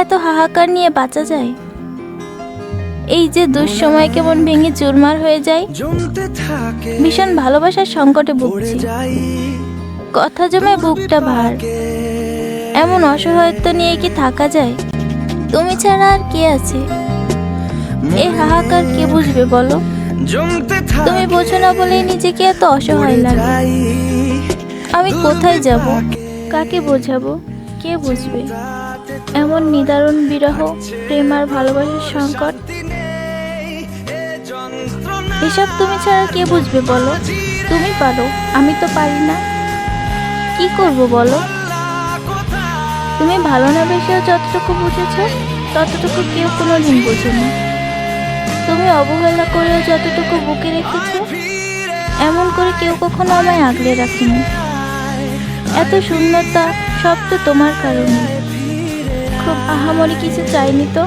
এত হাহাকার নিয়ে বাঁচা যায়? এই যে দুঃসময় কেমন ভেঙে চুরমার হয়ে যায়? ভীষণ ভালোবাসার সংকটে ভুগছি। কথা জমে বুকটা ভার। এমন অসহায়ত্ব নিয়ে কি থাকা যায়? তুমি ছাড়া আর কে আছে? এই হাহাকার কে বুঝবে বলো? তুমি বোঝো না বলেই নিজেকে এত অসহায় লাগে। আমি কোথায় যাব? কাকে বোঝাবো? কে বুঝবে? এমন নিদারুণ বিরহ, প্রেম আর ভালোবাসার সংকট? এসব তুমি ছাড়া কে বুঝবে বলো? তুমি পারো, আমি তো পারি না। কি করব বলো? তুমি ভালো না বেশিও যতটুকু বুঝেছ, ততটুকু কেউ কোনোদিন বোঝেনি। তুমি অবহেলা করেও যতটুকু বুকে রেখেছ, এমন করে কেউ কখনো আমায় আগলে রাখেনি। এত সুন্দরতা সব তো তোমার কারণে। খুব আহামরি কিছু চাইনি তো?